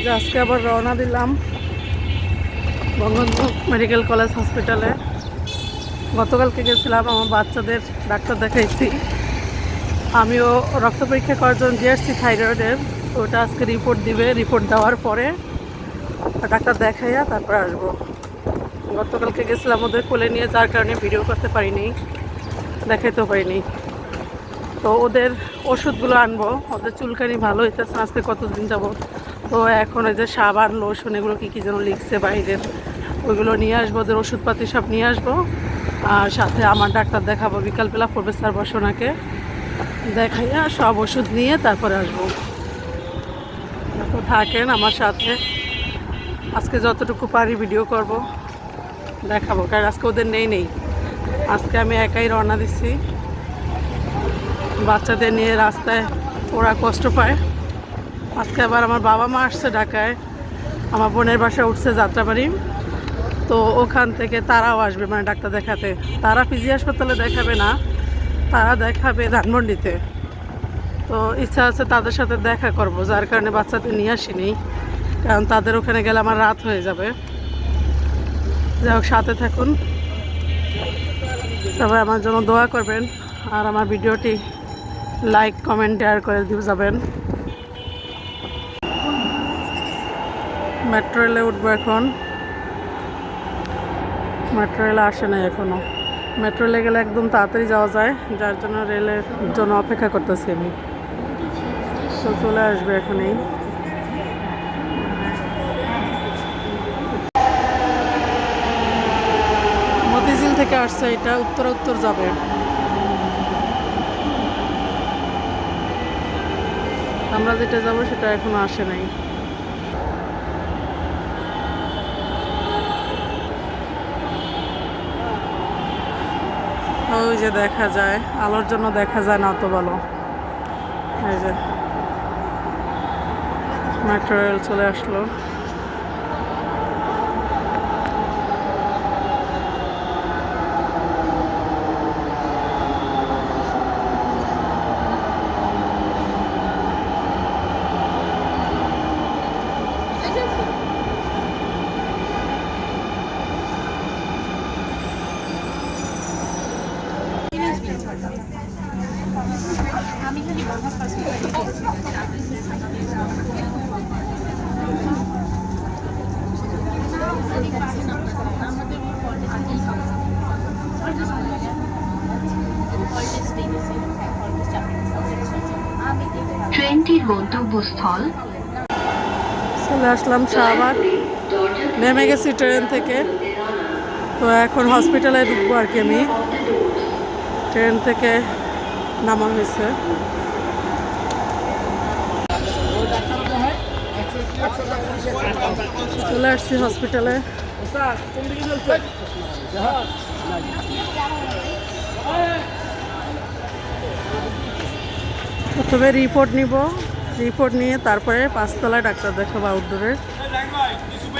এই যে আজকে আবার রওনা দিলাম বঙ্গবন্ধু মেডিকেল কলেজ হসপিটালে। গতকালকে গেছিলাম, আমার বাচ্চাদের ডাক্তার দেখাইছি। আমিও রক্ত পরীক্ষা করার জন্য জিআরসি থাইরয়েডের ওটা আজকে রিপোর্ট দিবে রিপোর্ট দেওয়ার পরে ডাক্তার দেখাইয়া তারপর আসব। গতকালকে গেছিলাম ওদের কোলে নিয়ে, যার কারণে ভিডিও করতে পারিনি, দেখাইতেও পারিনি। তো ওদের ওষুধগুলো আনব, ওদের চুলকানি ভালো হইতেছে, আজকে কতদিন যাব তো এখন ওই যে সাবান লোশন এগুলো কী কী যেন লিখছে বাইরের ওইগুলো নিয়ে আসব, ওদের ওষুধপাতি সব নিয়ে আসব। আর সাথে আমার ডাক্তার দেখাবো, বিকালবেলা প্রফেসর বসনাকে। দেখাইয়া সব ওষুধ নিয়ে তারপরে আসব। তো থাকেন আমার সাথে। আজকে যতটুকু পারি ভিডিও করব, দেখাবো। কারণ আজকে ওদের নেই নেই। আজকে আমি একাই রওনা দিচ্ছি। বাচ্চাদের নিয়ে রাস্তায় ওরা কষ্ট পায়। আজকে আবার আমার বাবা মা আসছে ঢাকায়। আমার বোনের বাসা উঠছে যাত্রাবাড়ি। তো ওখান থেকে তারাও আসবে মানে ডাক্তার দেখাতে। তারা পিজি হাসপাতালে দেখাবে না, তারা দেখাবে ধানমন্ডিতে। তো ইচ্ছা আছে তাদের সাথে দেখা করব, যার কারণে বাচ্চাদের নিয়ে আসিনি। কারণ তাদের ওখানে গেলে আমার রাত হয়ে যাবে। যাই হোক, সাথে থাকুন। সবাই আমার জন্য দোয়া করবেন। আর আমার ভিডিওটি লাইক, কমেন্ট, শেয়ার করে দিয়ে যাবেন। মেট্রো রেলে উঠবো এখন। মেট্রো রেলে আসে নাই এখনও মেট্রো রেলে গেলে একদম তাড়াতাড়ি যাওয়া যায়, যার জন্য রেলের জন্য অপেক্ষা করতেছি আমি। তো চলে আসবে এখনই। মতিঝিল থেকে আসছে এটা, উত্তর উত্তর যাবে। আমরা যেটা যাব সেটা এখনও আসে নাই। ওই যে দেখা যায়, আলোর জন্য দেখা যায় না অত ভালো এই যে মেট্রো রেল চলে আসলো। ট্রেনটির গন্তব্যস্থল? চলে আসলাম শাহবাগ। নেমে গেছি ট্রেন থেকে। তো এখন হসপিটালে ঢুকবো আর কি আমি। ট্রেন থেকে নামা হয়েছে। চলে আসছি হসপিটালে প্রথমে রিপোর্ট নিব। রিপোর্ট নিয়ে তারপরে পাঁচতলায় ডাক্তার দেখাবো আউটডোরে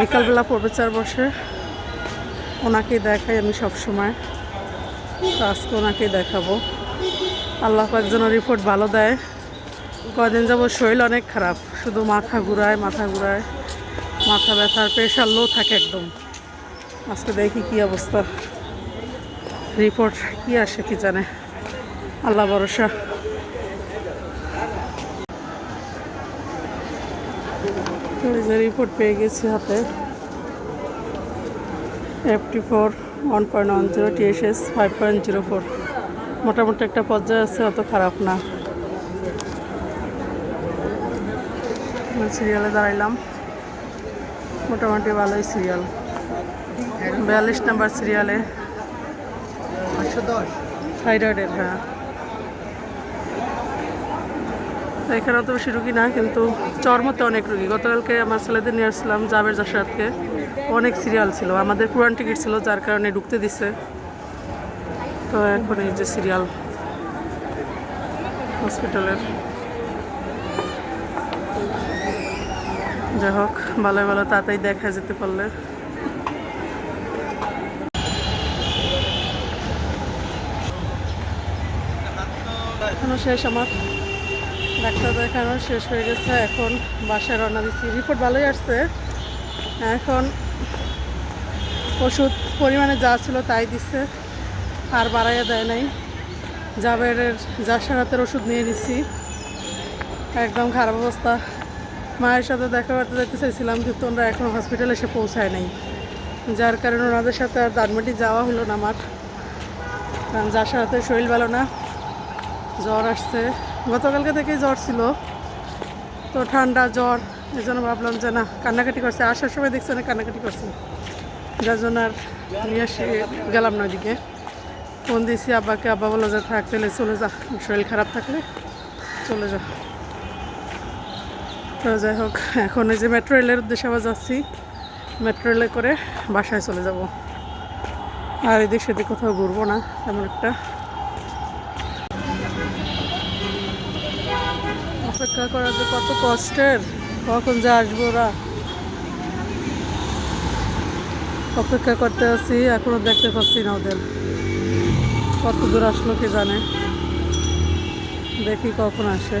বিকালবেলা প্রবেচার বসে। ওনাকেই দেখাই আমি সব সময় তো আজকে ওনাকেই দেখাবো। আল্লাহ পাক যেন রিপোর্ট ভালো দেয়। কদিন যাব শরীর অনেক খারাপ। শুধু মাথা ঘুরায় মাথা ঘুরায়। মাথা ব্যথার প্রেশার লো থাকে একদম। আজকে দেখি কি অবস্থা। রিপোর্ট কি আসে কি জানে। আল্লাহ ভরসা। রিপোর্ট পেয়ে গেছি হাতে। FT four one point one zero TSH five point zero four মোটামুটি একটা পর্যায়ে আছে, অত খারাপ না। সিরিয়ালে দাঁড়াইলাম। মোটামুটি ভালোই সিরিয়াল বিয়াল্লিশ নাম্বার সিরিয়ালে থাইরয়েডের হ্যাঁ। এখানে অত বেশি রুগী না, কিন্তু চর্মতে অনেক রুগী। গতকালকে আমার ছেলেদের নিয়ে আসছিলাম জাবের জাসাদকে অনেক সিরিয়াল ছিল। আমাদের পুরান টিকিট ছিল, যার কারণে ঢুকতে দিছে। তো এখন এই যে সিরিয়াল হসপিটালের যাই হোক ভালো ভালো তাড়াতাড়ি দেখা যেতে পারলে। এখনও শেষ আমার। ডাক্তার দেখানো শেষ হয়ে গেছে, এখন বাসায় রওনা দিচ্ছি। রিপোর্ট ভালোই আসছে। এখন ওষুধ পরিমাণে যা ছিল তাই দিচ্ছে, আর বাড়াইয়া দেয় নাই। জাবেরের জাসার হাতের ওষুধ নিয়ে নিচ্ছি একদম খারাপ অবস্থা। মায়ের সাথে দেখা করতে যেতে চাইছিলাম, কিন্তু ওরা এখনও হসপিটালে এসে পৌঁছায় নাই। যার কারণে ওনাদের সাথে আর দানমাটি যাওয়া হলো না আমার। কারণ যার সাথে শরীর ভালো না, জ্বর আসছে। গতকালকে থেকেই জ্বর ছিল। তো ঠান্ডা, জ্বর, এই জন্য ভাবলাম যে না, কান্নাকাটি করছে। আসার সময় দেখছি অনেক কান্নাকাটি করছে। যার জন্য আর নিয়ে আসি, গেলাম না ওদিকে ফোন দিয়েছি আব্বাকে, আব্বা বলল যে থাক তাহলে চলে যা। শরীর খারাপ থাকলে চলে যা। তো যাই হোক, এখন এই যে মেট্রো রেলের উদ্দেশ্যে আবার যাচ্ছি। মেট্রো রেলে করে বাসায় চলে যাব। আর এদিক সেদিক কোথাও ঘুরবো না, তেমন একটা। অপেক্ষা করা যে কত কষ্টের, কখন যে আসব ওরা। অপেক্ষা করতে আছি, এখনও দেখতে পাচ্ছি না ওদের। কত দূর আসলো কে জানে। দেখি কখন আসে।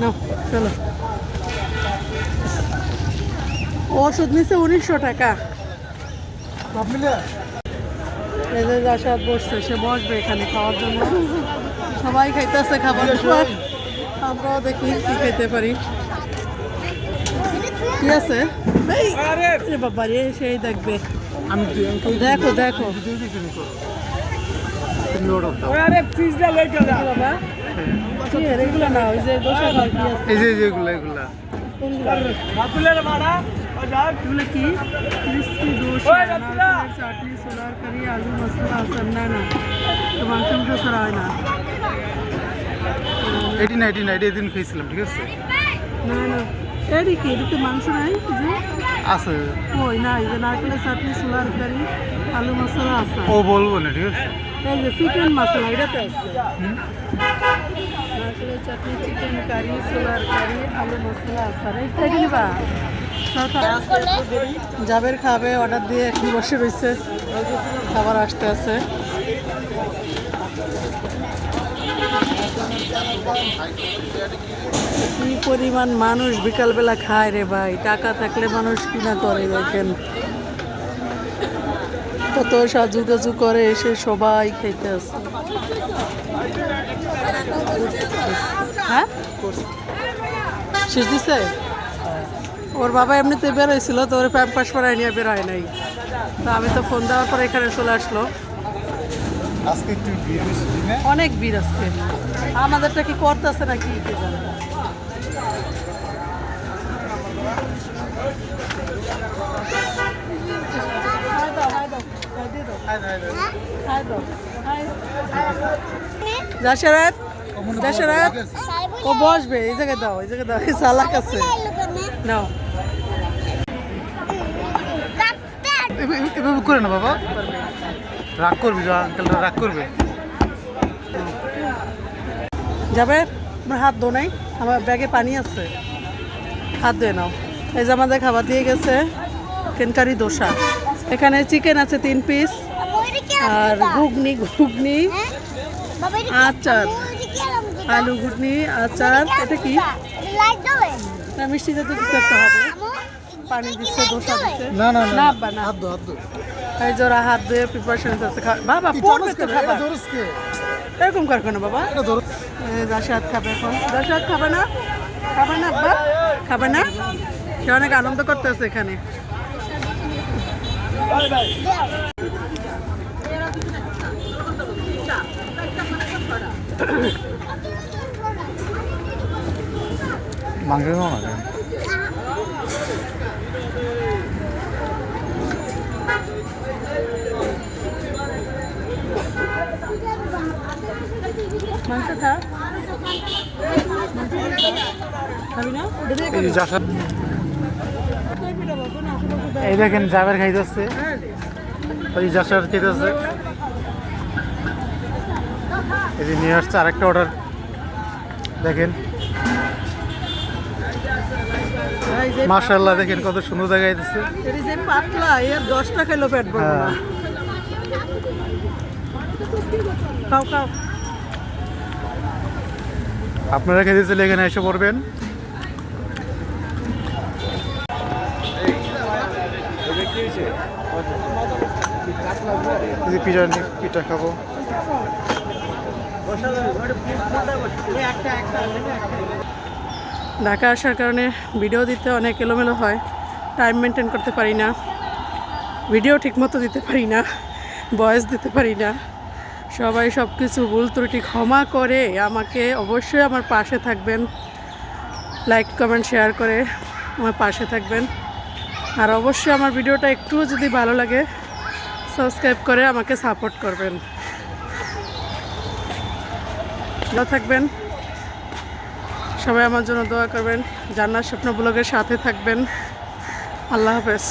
না চলো। ওষুধ নিচ্ছে উনিশশো টাকা। এই যে আসাদ বসছে সে বসবে এখানে খাওয়ার জন্য। সবাই খাইতেছে খাবার দাবার। আমরাও দেখি কি খাইতে পারি। কি আছে? বাবা রে সেই দেখবে। আমি দেখো দেখো। বাবা? এই যে যেগুলো এগুলা কি? ক্রিস্পি দোসা চাটনি সোলার কারি আলু মশলা সন্না না মাংস হয় না। এইটি না এটি দিন খেয়েছিলাম ঠিক আছে? না না। এরই কি? এদিকে মাংস নাই যে? আছে। ওই না এই যে নারকেলের চাটনি সোলার কারি আলু মশলা আছে ও বলব না ঠিক আছে? এই যে চিকেন মশলা এটাতে আছে। হুম? চাটনি চিকেন কারি সোলার কারি আলু মশলা নিবা জাবের খাবে, অর্ডার দিয়ে এখন বসে রয়েছে। খাবার আসতে আছে। কি পরিমাণ মানুষ বিকালবেলা খায় রে ভাই? টাকা থাকলে মানুষ কিনা করে দেখেন? কত সাজুগাজু করে এসে সবাই খেতে আসে। হ্যাঁ? শেষ দিছে ওর বাবা এমনিতে বেরোয়ছিল তো ওর প্যাম্পাস পরাই নিয়ে বেরোয় নাই। তো আমি তো ফোন দেওয়ার পর এখানে চলে আসলো। অনেক ভিড় আজকে। আমাদেরটা কি করতেছে নাকি কে জানে হাই দাও, হাই দাও, হাই দিয়ে দাও, হাই দাও, হাই। জাসেরাত জাসেরাত ও বসবে, এই জায়গায় দাও, এই জায়গায় দাও, এই সালাক আছে। নাও। এভাবে করে না বাবা। রাগ করবি রাগ করবে। যাবে? আমার হাত ধো নাই, আমার ব্যাগে পানি আছে। হাত ধুয়ে নাও। এই যে আমাদের খাবার দিয়ে গেছে কেনকারি দোসা। এখানে চিকেন আছে তিন পিস আর ঘুগনি ঘুগনি। আচার। আলু? ঘুগনি আচার এটা কি? না, মিষ্টি জাতীয় কিছু একটা হবে। পানি দিচ্ছে দোসা দিচ্ছে। না না না আব্বা না। হাত হাত এই জোড়া হাত ধুয়ে প্রিপারেশন আছে বাবা পড়বে তো খাবার। দরজকে এরকম কর কেন বাবা? দশাত খাবে এখন। দশাত খাবে না? খাবে না আব্বা? খাবে না? সে অনেক আনন্দ করতেছে এখানে। মাংস খাও এই দেখেন জাবের খাইতেছে ওই যশোর খাইতেছে এই যে নিয়ে আসছে আরেকটা অর্ডার দেখেন। মার্শাল্লাহ দেখেন কত সুন্দর এর যে পাতলা এর দশটা খেলো পেট আপনারা খেতে চলে এখানে এসে পড়বেন। পিঠা খাব। ঢাকা আসার কারণে ভিডিও দিতে অনেক এলোমেলো হয় টাইম মেনটেন করতে পারি না ভিডিও ঠিকমতো দিতে পারি না ভয়েস দিতে পারি না। সবাই সব কিছু ভুল ত্রুটি ক্ষমা করে আমাকে অবশ্যই আমার পাশে থাকবেন। লাইক কমেন্ট শেয়ার করে আমার পাশে থাকবেন। আর অবশ্যই আমার ভিডিওটা একটুও যদি ভালো লাগে সাবস্ক্রাইব করে আমাকে সাপোর্ট করবেন। থাকবেন। সবাই আমার জন্য দোয়া করবেন। জান্নার স্বপ্ন ব্লগের সাথে থাকবেন। আল্লাহ হাফেজ।